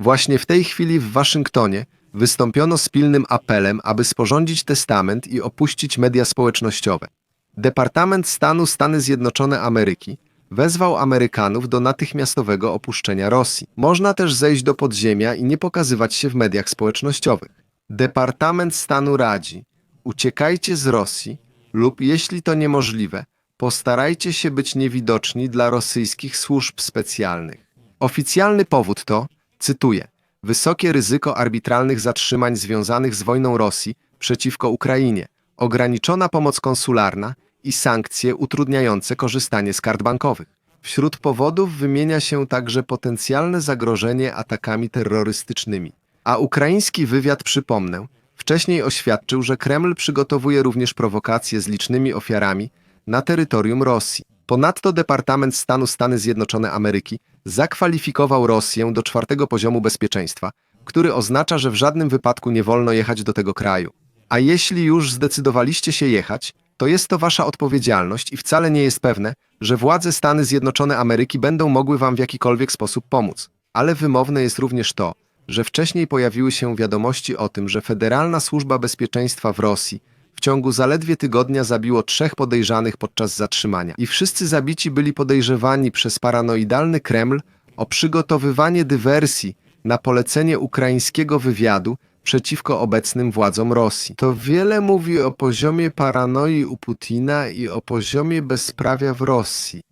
Właśnie w tej chwili w Waszyngtonie wystąpiono z pilnym apelem, aby sporządzić testament i opuścić media społecznościowe. Departament Stanu Stany Zjednoczone Ameryki wezwał Amerykanów do natychmiastowego opuszczenia Rosji. Można też zejść do podziemia i nie pokazywać się w mediach społecznościowych. Departament Stanu radzi: uciekajcie z Rosji lub jeśli to niemożliwe, postarajcie się być niewidoczni dla rosyjskich służb specjalnych. Oficjalny powód to, cytuję, wysokie ryzyko arbitralnych zatrzymań związanych z wojną Rosji przeciwko Ukrainie, ograniczona pomoc konsularna i sankcje utrudniające korzystanie z kart bankowych. Wśród powodów wymienia się także potencjalne zagrożenie atakami terrorystycznymi. A ukraiński wywiad, przypomnę, wcześniej oświadczył, że Kreml przygotowuje również prowokacje z licznymi ofiarami na terytorium Rosji. Ponadto Departament Stanu Stany Zjednoczone Ameryki zakwalifikował Rosję do czwartego poziomu bezpieczeństwa, który oznacza, że w żadnym wypadku nie wolno jechać do tego kraju. A jeśli już zdecydowaliście się jechać, to jest to wasza odpowiedzialność i wcale nie jest pewne, że władze Stany Zjednoczone Ameryki będą mogły wam w jakikolwiek sposób pomóc. Ale wymowne jest również to, że wcześniej pojawiły się wiadomości o tym, że Federalna Służba Bezpieczeństwa w Rosji w ciągu zaledwie tygodnia zabiło trzech podejrzanych podczas zatrzymania i wszyscy zabici byli podejrzewani przez paranoidalny Kreml o przygotowywanie dywersji na polecenie ukraińskiego wywiadu przeciwko obecnym władzom Rosji. To wiele mówi o poziomie paranoi u Putina i o poziomie bezprawia w Rosji.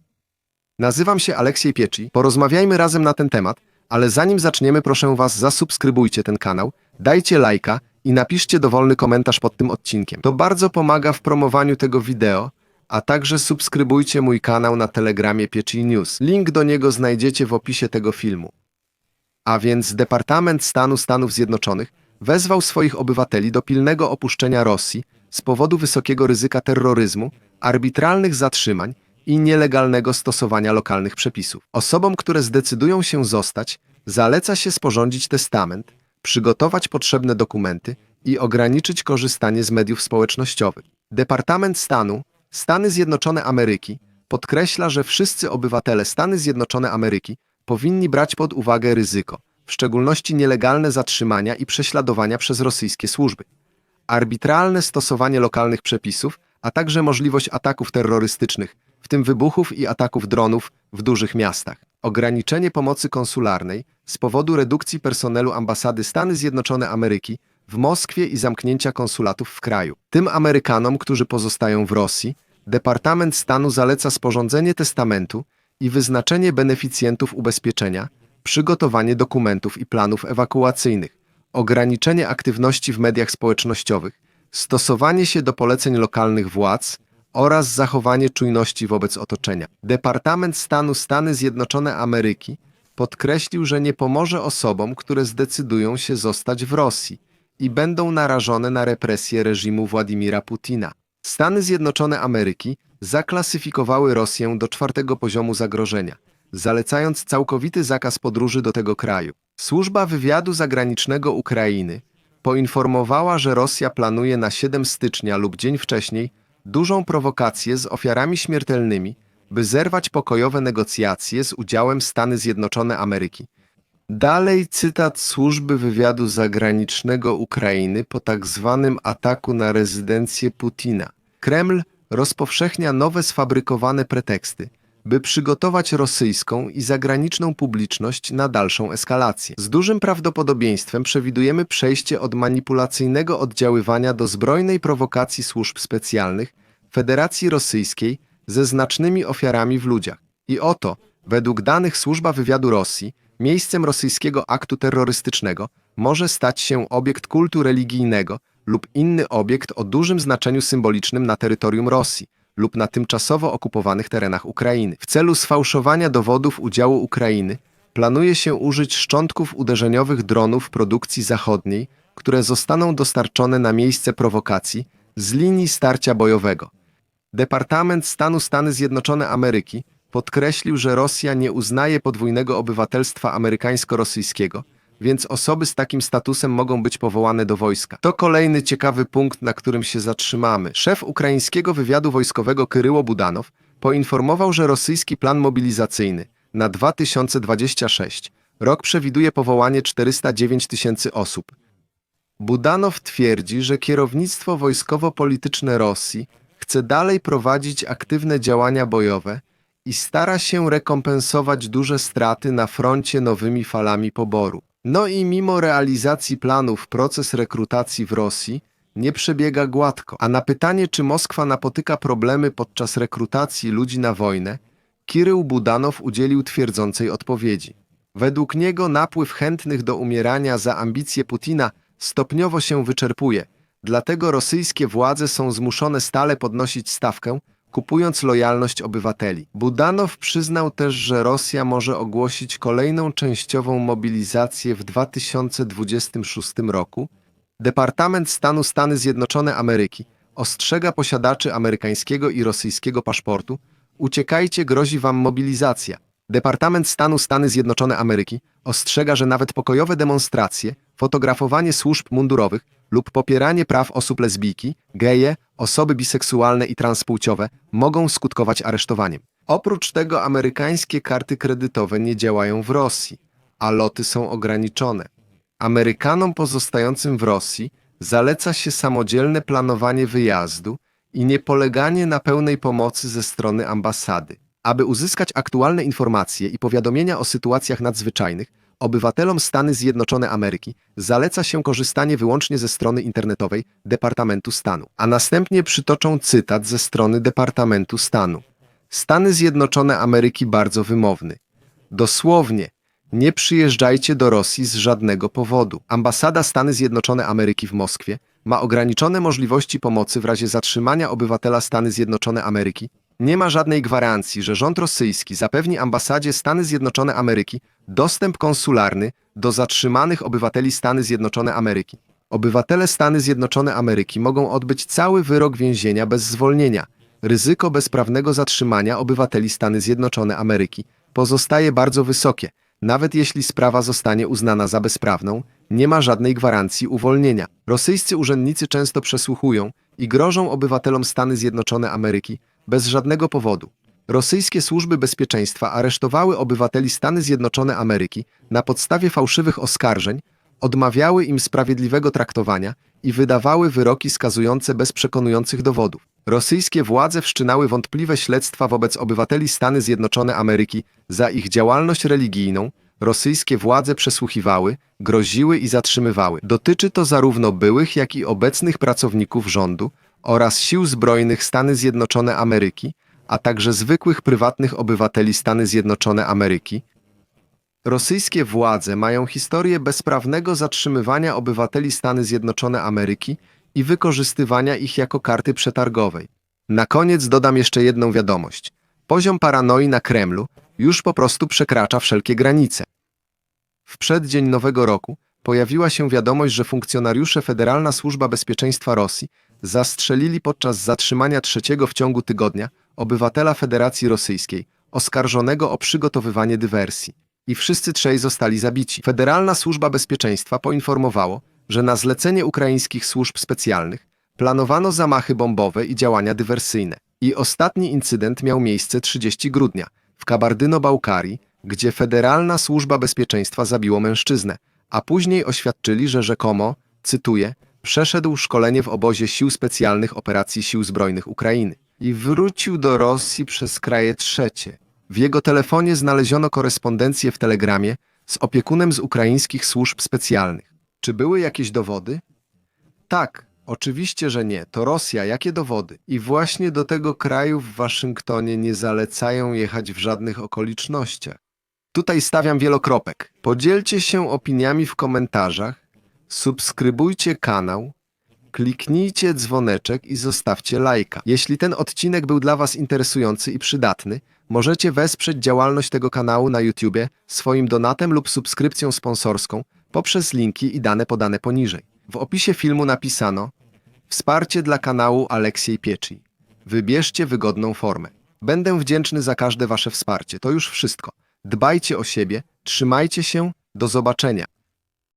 Nazywam się Aleksiej Pieczy. Porozmawiajmy razem na ten temat, ale zanim zaczniemy, proszę Was, zasubskrybujcie ten kanał, dajcie lajka i napiszcie dowolny komentarz pod tym odcinkiem. To bardzo pomaga w promowaniu tego wideo, a także subskrybujcie mój kanał na Telegramie Pieczy News. Link do niego znajdziecie w opisie tego filmu. A więc Departament Stanu Stanów Zjednoczonych wezwał swoich obywateli do pilnego opuszczenia Rosji z powodu wysokiego ryzyka terroryzmu, arbitralnych zatrzymań i nielegalnego stosowania lokalnych przepisów. Osobom, które zdecydują się zostać, zaleca się sporządzić testament, przygotować potrzebne dokumenty i ograniczyć korzystanie z mediów społecznościowych. Departament Stanu Stany Zjednoczone Ameryki podkreśla, że wszyscy obywatele Stany Zjednoczone Ameryki powinni brać pod uwagę ryzyko, w szczególności nielegalne zatrzymania i prześladowania przez rosyjskie służby, arbitralne stosowanie lokalnych przepisów, a także możliwość ataków terrorystycznych, w tym wybuchów i ataków dronów w dużych miastach, ograniczenie pomocy konsularnej z powodu redukcji personelu ambasady Stany Zjednoczone Ameryki w Moskwie i zamknięcia konsulatów w kraju. Tym Amerykanom, którzy pozostają w Rosji, Departament Stanu zaleca sporządzenie testamentu i wyznaczenie beneficjentów ubezpieczenia, przygotowanie dokumentów i planów ewakuacyjnych, ograniczenie aktywności w mediach społecznościowych, stosowanie się do poleceń lokalnych władz oraz zachowanie czujności wobec otoczenia. Departament Stanu Stany Zjednoczone Ameryki podkreślił, że nie pomoże osobom, które zdecydują się zostać w Rosji i będą narażone na represję reżimu Władimira Putina. Stany Zjednoczone Ameryki zaklasyfikowały Rosję do czwartego poziomu zagrożenia, zalecając całkowity zakaz podróży do tego kraju. Służba wywiadu zagranicznego Ukrainy poinformowała, że Rosja planuje na 7 stycznia lub dzień wcześniej dużą prowokację z ofiarami śmiertelnymi, by zerwać pokojowe negocjacje z udziałem Stany Zjednoczone Ameryki. Dalej cytat służby wywiadu zagranicznego Ukrainy po tak zwanym ataku na rezydencję Putina. Kreml rozpowszechnia nowe sfabrykowane preteksty, by przygotować rosyjską i zagraniczną publiczność na dalszą eskalację. Z dużym prawdopodobieństwem przewidujemy przejście od manipulacyjnego oddziaływania do zbrojnej prowokacji służb specjalnych Federacji Rosyjskiej ze znacznymi ofiarami w ludziach. I oto, według danych Służba Wywiadu Rosji, miejscem rosyjskiego aktu terrorystycznego może stać się obiekt kultu religijnego lub inny obiekt o dużym znaczeniu symbolicznym na terytorium Rosji lub na tymczasowo okupowanych terenach Ukrainy. W celu sfałszowania dowodów udziału Ukrainy planuje się użyć szczątków uderzeniowych dronów produkcji zachodniej, które zostaną dostarczone na miejsce prowokacji z linii starcia bojowego. Departament Stanu Stany Zjednoczone Ameryki podkreślił, że Rosja nie uznaje podwójnego obywatelstwa amerykańsko-rosyjskiego, więc osoby z takim statusem mogą być powołane do wojska. To kolejny ciekawy punkt, na którym się zatrzymamy. Szef ukraińskiego wywiadu wojskowego Kyryło Budanow poinformował, że rosyjski plan mobilizacyjny na 2026 Rok przewiduje powołanie 409 tysięcy osób. Budanow twierdzi, że kierownictwo wojskowo-polityczne Rosji chce dalej prowadzić aktywne działania bojowe i stara się rekompensować duże straty na froncie nowymi falami poboru. No i mimo realizacji planów proces rekrutacji w Rosji nie przebiega gładko, a na pytanie, czy Moskwa napotyka problemy podczas rekrutacji ludzi na wojnę, Kirył Budanow udzielił twierdzącej odpowiedzi. Według niego napływ chętnych do umierania za ambicje Putina stopniowo się wyczerpuje, dlatego rosyjskie władze są zmuszone stale podnosić stawkę, kupując lojalność obywateli. Budanow przyznał też, że Rosja może ogłosić kolejną częściową mobilizację w 2026 roku. Departament Stanu Stany Zjednoczone Ameryki ostrzega posiadaczy amerykańskiego i rosyjskiego paszportu, uciekajcie, grozi wam mobilizacja. Departament Stanu Stany Zjednoczone Ameryki ostrzega, że nawet pokojowe demonstracje, fotografowanie służb mundurowych lub popieranie praw osób lesbijki, geje, osoby biseksualne i transpłciowe mogą skutkować aresztowaniem. Oprócz tego amerykańskie karty kredytowe nie działają w Rosji, a loty są ograniczone. Amerykanom pozostającym w Rosji zaleca się samodzielne planowanie wyjazdu i nie poleganie na pełnej pomocy ze strony ambasady. Aby uzyskać aktualne informacje i powiadomienia o sytuacjach nadzwyczajnych, obywatelom Stany Zjednoczone Ameryki zaleca się korzystanie wyłącznie ze strony internetowej Departamentu Stanu, a następnie przytoczą cytat ze strony Departamentu Stanu. Stany Zjednoczone Ameryki bardzo wymowny. Dosłownie, nie przyjeżdżajcie do Rosji z żadnego powodu. Ambasada Stany Zjednoczone Ameryki w Moskwie ma ograniczone możliwości pomocy w razie zatrzymania obywatela Stany Zjednoczone Ameryki. Nie ma żadnej gwarancji, że rząd rosyjski zapewni ambasadzie Stany Zjednoczone Ameryki dostęp konsularny do zatrzymanych obywateli Stany Zjednoczone Ameryki. Obywatele Stany Zjednoczone Ameryki mogą odbyć cały wyrok więzienia bez zwolnienia. Ryzyko bezprawnego zatrzymania obywateli Stany Zjednoczone Ameryki pozostaje bardzo wysokie. Nawet jeśli sprawa zostanie uznana za bezprawną, nie ma żadnej gwarancji uwolnienia. Rosyjscy urzędnicy często przesłuchują i grożą obywatelom Stany Zjednoczone Ameryki bez żadnego powodu. Rosyjskie służby bezpieczeństwa aresztowały obywateli Stany Zjednoczone Ameryki na podstawie fałszywych oskarżeń, odmawiały im sprawiedliwego traktowania i wydawały wyroki skazujące bez przekonujących dowodów. Rosyjskie władze wszczynały wątpliwe śledztwa wobec obywateli Stany Zjednoczone Ameryki za ich działalność religijną, rosyjskie władze przesłuchiwały, groziły i zatrzymywały. Dotyczy to zarówno byłych, jak i obecnych pracowników rządu oraz sił zbrojnych Stany Zjednoczone Ameryki, a także zwykłych prywatnych obywateli Stany Zjednoczone Ameryki. Rosyjskie władze mają historię bezprawnego zatrzymywania obywateli Stany Zjednoczone Ameryki i wykorzystywania ich jako karty przetargowej. Na koniec dodam jeszcze jedną wiadomość. Poziom paranoi na Kremlu już po prostu przekracza wszelkie granice. W przeddzień Nowego Roku pojawiła się wiadomość, że funkcjonariusze Federalna Służba Bezpieczeństwa Rosji zastrzelili podczas zatrzymania trzeciego w ciągu tygodnia obywatela Federacji Rosyjskiej, oskarżonego o przygotowywanie dywersji. I wszyscy trzej zostali zabici. Federalna Służba Bezpieczeństwa poinformowało, że na zlecenie ukraińskich służb specjalnych planowano zamachy bombowe i działania dywersyjne. I ostatni incydent miał miejsce 30 grudnia w Kabardyno-Bałkarii, gdzie Federalna Służba Bezpieczeństwa zabiło mężczyznę, a później oświadczyli, że rzekomo, cytuję, przeszedł szkolenie w obozie Sił Specjalnych Operacji Sił Zbrojnych Ukrainy i wrócił do Rosji przez kraje trzecie. W jego telefonie znaleziono korespondencję w telegramie z opiekunem z ukraińskich służb specjalnych. Czy były jakieś dowody? Tak, oczywiście, że nie. To Rosja, jakie dowody? I właśnie do tego kraju w Waszyngtonie nie zalecają jechać w żadnych okolicznościach. Tutaj stawiam wielokropek. Podzielcie się opiniami w komentarzach, subskrybujcie kanał, kliknijcie dzwoneczek i zostawcie lajka. Jeśli ten odcinek był dla Was interesujący i przydatny, możecie wesprzeć działalność tego kanału na YouTubie swoim donatem lub subskrypcją sponsorską poprzez linki i dane podane poniżej. W opisie filmu napisano Wsparcie dla kanału Aleksiej Pieczy. Wybierzcie wygodną formę. Będę wdzięczny za każde Wasze wsparcie. To już wszystko. Dbajcie o siebie, trzymajcie się, do zobaczenia.